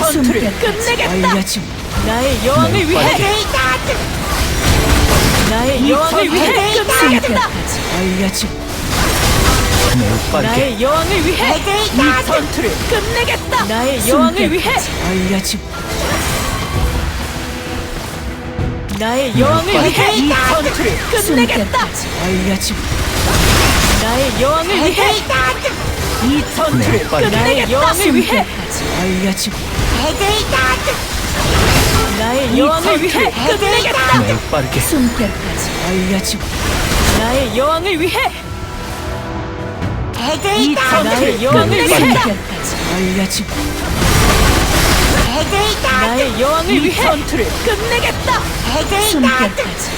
전투를 끝내겠다. 알려줌. 나의 여왕을 위해 나의 여왕을 위해 끝내겠다. 알려줌. 나의 여왕을 위해 이 전투를 끝내겠다. 나의 여왕을 위해 알려줌. 나의 여왕을 위해 이 전투를 끝내겠다. 알려줌. 나의 여왕을 위해 이 전투를 빠르게. 나의 여왕을 위해 알려줌 나의 여왕을 위해 끝내겠다. 매우 빠르게 알려줌 나의 여왕을 위해 이 나의 여왕을 네, 위해 알려줌 나의 여왕을 위해 전투를 끝내겠다.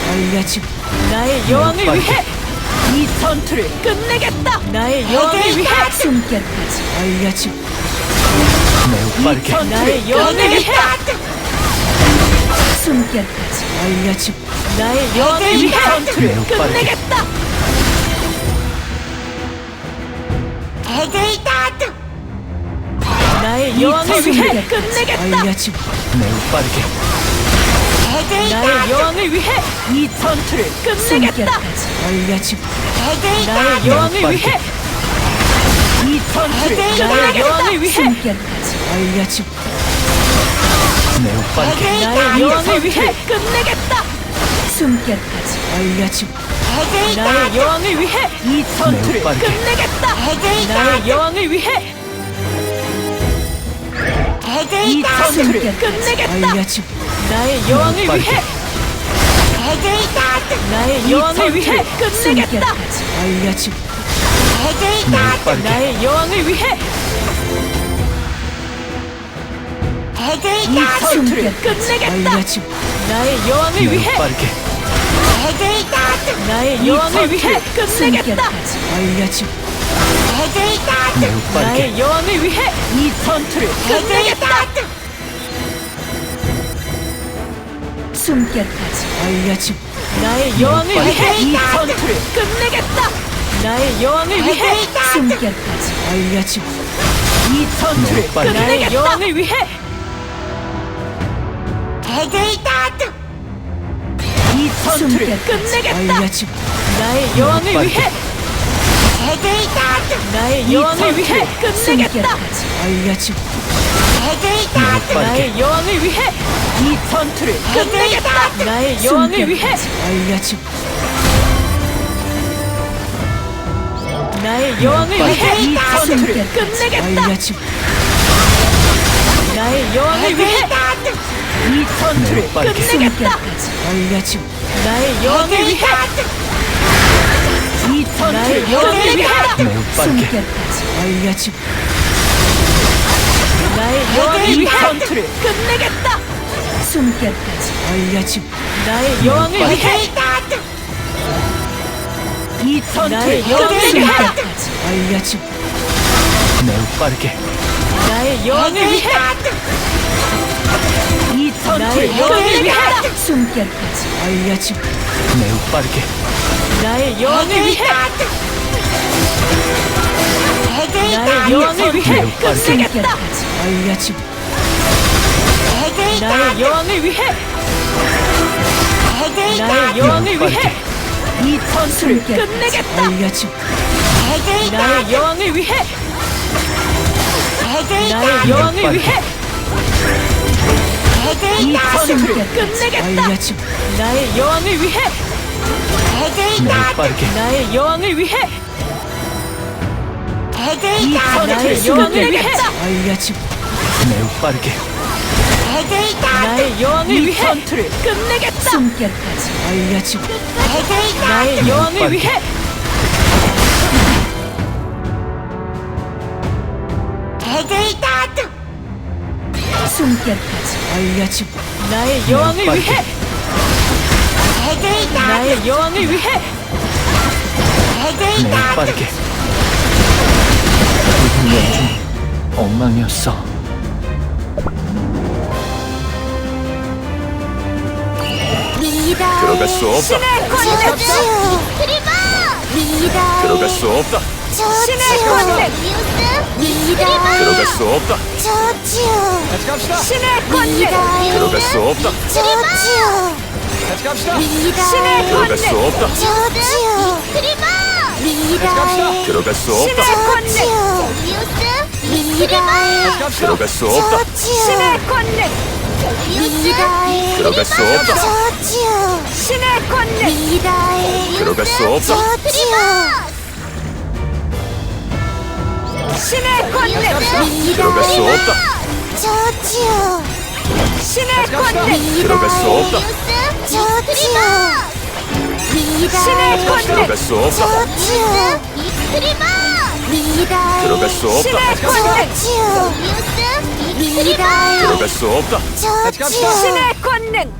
알려줌 나의 여왕을. 위해 이 전투를 끝내겠다. 나의 여왕을 위해 알려줌 매우 빠르게 나의 여왕을 위해 알려줌 나의 여왕을 위해 전투를 매우 빠르게. 끝내겠다. 나의 여왕을 위해 끝내겠다. 알려줌 매우 빠르게 나의 여왕을 위해 이 전투를 끝내겠다. 알려줌 나의 여왕을 위해 이 전투를 나의 여왕을 위해 알려줌 매우 빠르게 나의 여왕을 위해 끝내겠다. 알려줌 나의 여왕을 위해 이 전투를 빠르게. 끝내겠다. 나의 여왕을 위해 이 전투를 끝내겠다. 알려줌 나의 여왕을. 위해 나의 여왕을 위해 끝내겠다. 알려줌 매우 빠르게 나의 여왕을 위해 이 전투를 끝내겠다. 알려줌 나의 여왕을 위해 빠르게. 나의 여왕을 위해 끝내겠다. 알려줌 매우 빠르게. 나의 여왕을 위해 이 전투를 끝내겠다. 알려줌 나의 여왕을. 위해 이 전투를 끝내겠다. 나의 여왕을 위해 알려줌 이 전투를 빨리. 나의 여왕을 위해 이 전투를 끝내겠다. 알려줌 나의 여왕을. 위해 나의 여왕을 위해 끝내겠다. 알려줌 나의 여왕을 위해 이 전투를 끝내겠다. 나의 여왕을 위해 알려줌 나의 여왕을 위해 이 전투를 끝내겠다. 알려줌 나의 여왕을 위해 이 전투를. 끝내겠다. 알려줌 나의 여왕을 위해 이 전투를 끝내겠다. 빠르게. 알려줌 나의 여왕을 위해 전투를 끝내겠다. 알려줌 나의 여왕을 위해 이 전투를 끝내겠다. 알려줌 매우 빠르게 나의 여왕을 위해 이 전투를 끝내겠다. 알려줌 매우 빠르게 나의 여왕을 위해 여왕을 위해 빠르게. 끝내겠다. 알려줌 나의 여왕을 위해. 나의 여왕을 위해. 이 전투를 끝내겠다. 알려줌 나의 여왕을 위해. 나의 여왕을. 위해. 이 전투를 끝내겠다. 알려줌 나의 여왕을 위해. 나의 여왕을 위해 이 전투를 여왕을 위해 알려줌 매우 빠르게 나의 여왕을 위해 전투를 끝내겠다. 알려줌 나의 여왕을 위해 알려줌 나의 여왕을. 위해 나의 여왕을 위해 매우 빠르게 연중 엉망이었어 들어갈 수 없다. 저주! 리버! 리더! 들어갈 수 없다. 저주! 신의 권세! 리더 들어갈 수 없다. 저지요 같이 갑시다. 신의 권능 들어갈 수 없다. 저지요 같이 갑시다. 리더 신의 들어갈 수 없다. 저지요 리더 들어갈 수 없다. 신의 권능 리더 들어갈 수 없다. 저지요 신의 권능. 리더 들어갈 수 없다. 저지요 신의 권능. 리더 들어갈 수 없다. 저지요 신의 권능. 들어갈 수 없다. 저지요 신의 권능. 들어갈 수 없다. 저지요 신의 권능. 들어갈 수 없다. 저지요 드리버! 미달 들어갈 수 없다. 신의 권능 미우스! 미달 들어갈 수 없다. 저주 신의 권능